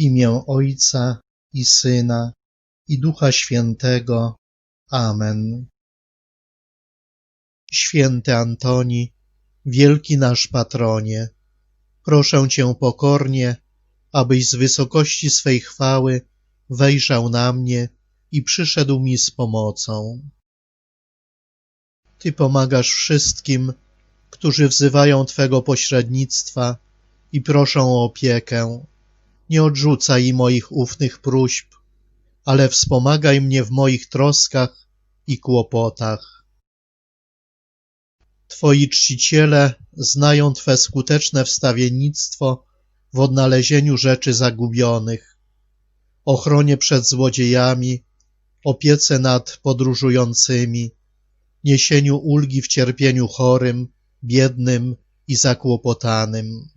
imię Ojca i Syna i Ducha Świętego. Amen. Święty Antoni, wielki nasz patronie, proszę Cię pokornie, abyś z wysokości swej chwały wejrzał na mnie i przyszedł mi z pomocą. Ty pomagasz wszystkim, którzy wzywają Twego pośrednictwa i proszą o opiekę. Nie odrzucaj moich ufnych próśb, ale wspomagaj mnie w moich troskach i kłopotach. Twoi czciciele znają Twe skuteczne wstawiennictwo w odnalezieniu rzeczy zagubionych, ochronie przed złodziejami, opiece nad podróżującymi, niesieniu ulgi w cierpieniu chorym, biednym i zakłopotanym.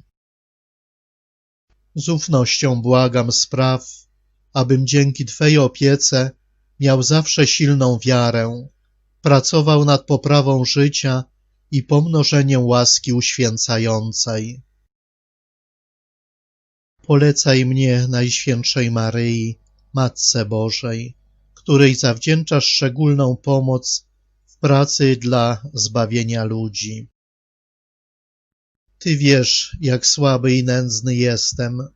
Z ufnością błagam spraw, abym dzięki Twej opiece miał zawsze silną wiarę, pracował nad poprawą życia i pomnożeniem łaski uświęcającej. Polecaj mnie Najświętszej Maryi, Matce Bożej, której zawdzięczasz szczególną pomoc w pracy dla zbawienia ludzi. Ty wiesz, jak słaby i nędzny jestem.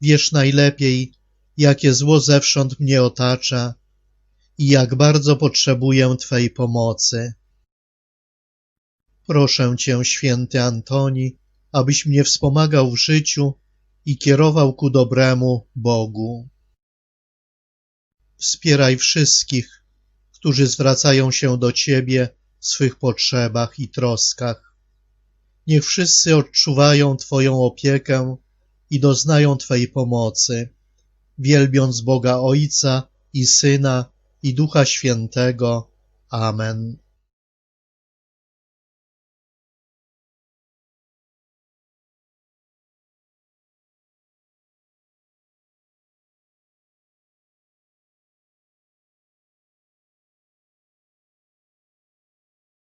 Wiesz najlepiej, jakie zło zewsząd mnie otacza i jak bardzo potrzebuję Twej pomocy. Proszę Cię, święty Antoni, abyś mnie wspomagał w życiu i kierował ku dobremu Bogu. Wspieraj wszystkich, którzy zwracają się do Ciebie w swych potrzebach i troskach. Niech wszyscy odczuwają Twoją opiekę i doznają Twej pomocy, wielbiąc Boga Ojca i Syna i Ducha Świętego. Amen.